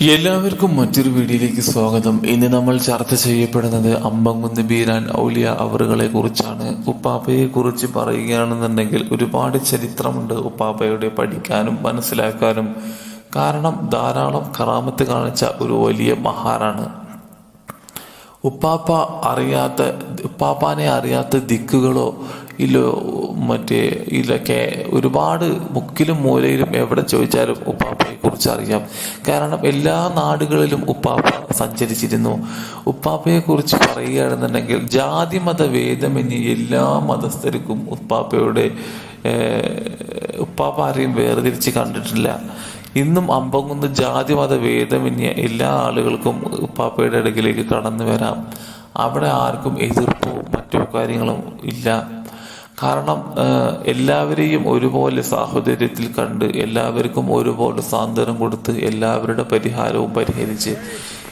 എല്ലാവർക്കും മറ്റൊരു വീഡിയോയിലേക്ക് സ്വാഗതം. ഇന്ന് നമ്മൾ ചർച്ച ചെയ്യപ്പെടുന്നത് അമ്പംകുന്ന് ബീരാൻ ഔലിയ അവറുകളെ കുറിച്ചാണ്. ഉപ്പാപ്പയെ കുറിച്ച് പറയുകയാണെന്നുണ്ടെങ്കിൽ ഒരുപാട് ചരിത്രമുണ്ട് ഉപ്പാപ്പയുടെ പഠിക്കാനും മനസ്സിലാക്കാനും. കാരണം ധാരാളം കറാമത്ത് കാണിച്ച ഒരു വലിയ മഹാനാണ് ഉപ്പാപ്പ അറിയാത്ത ഉപ്പാപ്പാനെ അറിയാത്ത ദിക്കുകളോ ഇല്ലോ മറ്റേ ഇതിലൊക്കെ ഒരുപാട് മുക്കിലും മൂലയിലും എവിടെ ചോദിച്ചാലും ഉപ്പാപ്പയെ കുറിച്ച് അറിയാം. കാരണം എല്ലാ നാടുകളിലും ഉപ്പാപ്പ സഞ്ചരിച്ചിരുന്നു. ഉപ്പാപ്പയെ കുറിച്ച് പറയുകയാണെന്നുണ്ടെങ്കിൽ ജാതി മത ഭേദമന്യേ എല്ലാ മതസ്ഥർക്കും ഉപ്പാപ്പയുടെ ഉപ്പാപ്പ ആരെയും വേർതിരിച്ച് കണ്ടിട്ടില്ല. ഇന്നും അമ്പങ്ങുന്ന ജാതി മത ഭേദമെന്നിയ എല്ലാ ആളുകൾക്കും ഉപ്പാപ്പയുടെ അടുക്കിലേക്ക് കടന്നു വരാം. അവിടെ ആർക്കും എതിർപ്പോ മറ്റു കാര്യങ്ങളും ഇല്ല. കാരണം എല്ലാവരെയും ഒരുപോലെ സാഹോദര്യത്തിൽ കണ്ട് എല്ലാവർക്കും ഒരുപോലെ സാന്ത്വനം കൊടുത്ത് എല്ലാവരുടെ പരിഹാരവും പരിഹരിച്ച്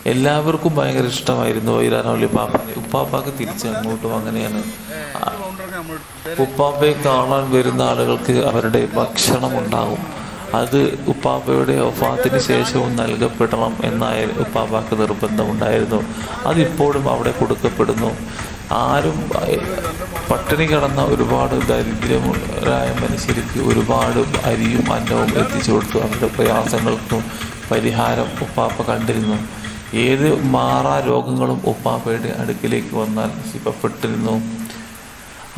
എല്ലാവർക്കും ഭയങ്കര ഇഷ്ടമായിരുന്നു വൈരാനോളി പാപ്പനെ. ഉപ്പാപ്പാക്ക് തിരിച്ച് അങ്ങോട്ടും അങ്ങനെയാണ്. ഉപ്പാപ്പയെ കാണാൻ വരുന്ന ആളുകൾക്ക് അവരുടെ ഭക്ഷണം ഉണ്ടാകും അത് ഉപ്പാപ്പയുടെ ഒഫാത്തിന് ശേഷവും നൽകപ്പെടണം എന്നായ ഉപ്പാപ്പാക്ക് നിർബന്ധമുണ്ടായിരുന്നു. അതിപ്പോഴും അവിടെ കൊടുക്കപ്പെടുന്നു. ആരും പട്ടിണി കിടന്ന ഒരുപാട് ദരിദ്രരായ മനുഷ്യർക്ക് ഒരുപാട് അരിയും അന്നവും എത്തിച്ചു കൊടുത്തു. അവരുടെ പ്രയാസങ്ങൾക്കും പരിഹാരം ഉപ്പാപ്പ കണ്ടിരുന്നു. ഏത് മാറാ രോഗങ്ങളും ഉപ്പാപ്പയുടെ അടുക്കിലേക്ക് വന്നാൽ ശിവപ്പെട്ടിരുന്നു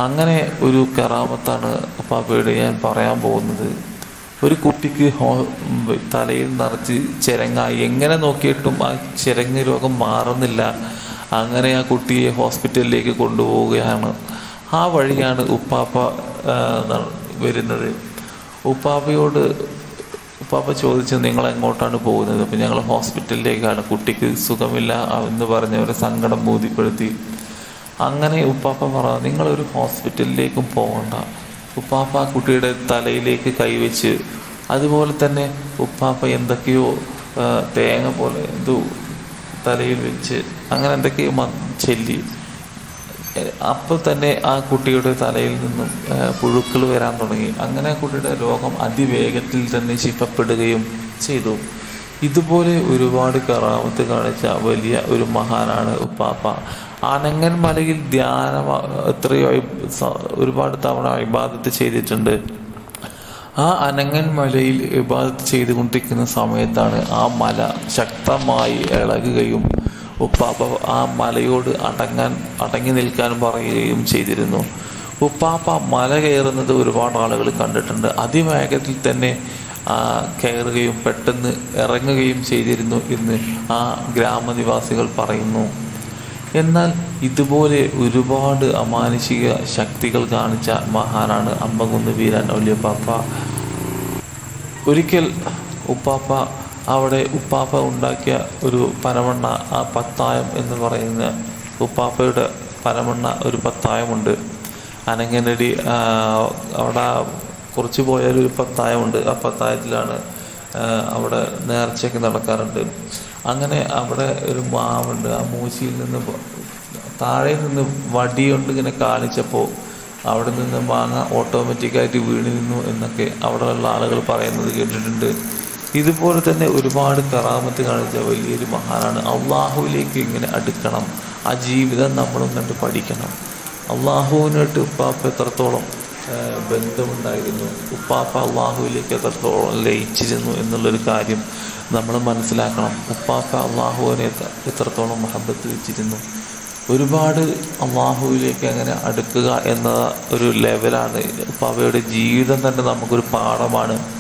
അങ്ങനെ ഒരു കറാമത്താണ് ഉപ്പാപ്പയുടെ ഞാൻ പറയാൻ പോകുന്നത്. ഒരു കുട്ടിക്ക് ഹോ തലയിൽ നിറച്ച് ചിരങ്ങ എങ്ങനെ നോക്കിയിട്ടും ആ ചിരങ്ങ് രോഗം മാറുന്നില്ല. അങ്ങനെ ആ കുട്ടിയെ ഹോസ്പിറ്റലിലേക്ക് കൊണ്ടുപോവുകയാണ്. ആ വഴിയാണ് ഉപ്പാപ്പ വരുന്നത്. ഉപ്പാപ്പയോട് ഉപ്പാപ്പ ചോദിച്ചു നിങ്ങൾ എങ്ങോട്ടാണ് പോകുന്നത്? അപ്പം ഞങ്ങൾ ഹോസ്പിറ്റലിലേക്കാണ്. കുട്ടിക്ക് സുഖമില്ല എന്ന് പറഞ്ഞവരെ സങ്കടം ബോധ്യപ്പെടുത്തി. അങ്ങനെ ഉപ്പാപ്പ പറഞ്ഞു നിങ്ങളൊരു ഹോസ്പിറ്റലിലേക്കും പോകണ്ട. ഉപ്പാപ്പ ആ കുട്ടിയുടെ തലയിലേക്ക് കൈവച്ച് അതുപോലെ തന്നെ ഉപ്പാപ്പ എന്തൊക്കെയോ തേങ്ങ പോലെ എന്തോ തലയിൽ വെച്ച് അങ്ങനെ എന്തൊക്കെയോ ചെല്ലി. അപ്പോൾ തന്നെ ആ കുട്ടിയുടെ തലയിൽ നിന്നും പുഴുക്കൾ വരാൻ തുടങ്ങി. അങ്ങനെ കുട്ടിയുടെ രോഗം അതിവേഗത്തിൽ തന്നെ ശിപ്പപ്പെടുകയും ചെയ്തു. ഇതുപോലെ ഒരുപാട് കറാമത്ത് കാണിച്ച വലിയ ഒരു മഹാനാണ് ഉപ്പാപ്പ. ആനങ്ങൻ മലയിൽ ധ്യാനം എത്രയോ ഒരുപാട് തവണ ഇബാദത്ത് ചെയ്തിട്ടുണ്ട്. ആ അനങ്ങൻ മലയിൽ ഇബാദത്ത് ചെയ്തുകൊണ്ടിരിക്കുന്ന സമയത്താണ് ആ മല ശക്തമായി ഇളകുകയും ഉപ്പാപ്പ ആ മലയോട് അടങ്ങാൻ അടങ്ങി നിൽക്കാൻ പറയുകയും ചെയ്തിരുന്നു. ഉപ്പാപ്പ മല കയറുന്നത് ഒരുപാട് ആളുകൾ കണ്ടിട്ടുണ്ട്. അതിവേഗത്തിൽ തന്നെ കയറുകയും പെട്ടെന്ന് ഇറങ്ങുകയും ചെയ്തിരുന്നു എന്ന് ആ ഗ്രാമനിവാസികൾ പറയുന്നു. എന്നാൽ ഇതുപോലെ ഒരുപാട് അമാനുഷിക ശക്തികൾ കാണിച്ച മഹാനാണ് അമ്പകുന്ന് വീരാൻ ഒല്യപ്പാപ്പ ഒരിക്കൽ ഉപ്പാപ്പ അവിടെ ഉപ്പാപ്പ ഉണ്ടാക്കിയ ഒരു പനമണ്ണ ആ പത്തായം എന്ന് പറയുന്ന ഉപ്പാപ്പയുടെ പനമണ്ണ ഒരു പത്തായമുണ്ട്. അനങ്ങനടി അവിടെ കുറച്ച് പോയാൽ ഒരു പത്തായമുണ്ട്. ആ പത്തായത്തിലാണ് അവിടെ നേർച്ചയൊക്കെ നടക്കാറുണ്ട്. അങ്ങനെ അവിടെ ഒരു മാവുണ്ട്. ആ മൂച്ചിയിൽ നിന്ന് താഴെ നിന്ന് വടി കൊണ്ട് ഇങ്ങനെ കാണിച്ചപ്പോൾ അവിടെ നിന്ന് മാങ്ങ ഓട്ടോമാറ്റിക്കായിട്ട് വീണ് നിന്നു എന്നൊക്കെ അവിടെയുള്ള ആളുകൾ പറയുന്നത് കേട്ടിട്ടുണ്ട്. ഇതുപോലെ തന്നെ ഒരുപാട് കറാമത്ത് കാണിച്ച വലിയൊരു മഹാനാണ്. അള്ളാഹുവിലേക്ക് ഇങ്ങനെ അടുക്കണം. ആ ജീവിതം നമ്മളും കണ്ട് പഠിക്കണം. അള്ളാഹുവിനായിട്ട് ഇപ്പം എത്രത്തോളം ബന്ധമുണ്ടായിരുന്നു. ഉപ്പാപ്പ അള്ളാഹുവിലേക്ക് എത്രത്തോളം ലയിച്ചിരുന്നു എന്നുള്ളൊരു കാര്യം നമ്മൾ മനസ്സിലാക്കണം. ഉപ്പാപ്പ അള്ളാഹുവിനെ എത്ര- എത്രത്തോളം മഹബത്ത് വെച്ചിരുന്നു. ഒരുപാട് അള്ളാഹുവിലേക്ക് അങ്ങനെ അടുക്കുക എന്ന ഒരു ലെവലാണ് ഉപ്പാപ്പയുടെ ജീവിതം തന്നെ നമുക്കൊരു പാഠമാണ്.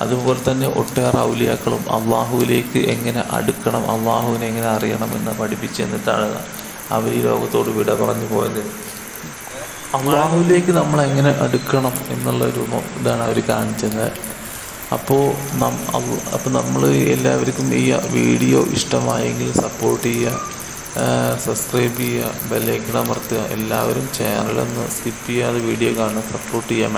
അതുപോലെ തന്നെ ഒട്ടേറെ ഔലിയാക്കളും അള്ളാഹുവിലേക്ക് എങ്ങനെ അടുക്കണം അള്ളാഹുവിനെ എങ്ങനെ അറിയണം എന്ന് പഠിപ്പിച്ചെന്നിട്ടാണ് അവർ ഈ ലോകത്തോട് വിട പറഞ്ഞു പോയത്. അള്ളാഹുവിലേക്ക് നമ്മൾ എങ്ങനെ അടുക്കണം എന്നുള്ള ഒരു ഇതാണ് അവർ കാണിച്ചത്. അപ്പോൾ നം അപ്പോൾ നമ്മൾ എല്ലാവർക്കും ഈ വീഡിയോ ഇഷ്ടമായെങ്കിൽ സപ്പോർട്ട് ചെയ്യുക സബ്സ്ക്രൈബ് ചെയ്യുക ബെല്ലൈക്കൺ അമർത്തുക. എല്ലാവരും ചാനലൊന്ന് സ്കിപ്പ് ചെയ്യാതെ വീഡിയോ കാണുക സപ്പോർട്ട് ചെയ്യുക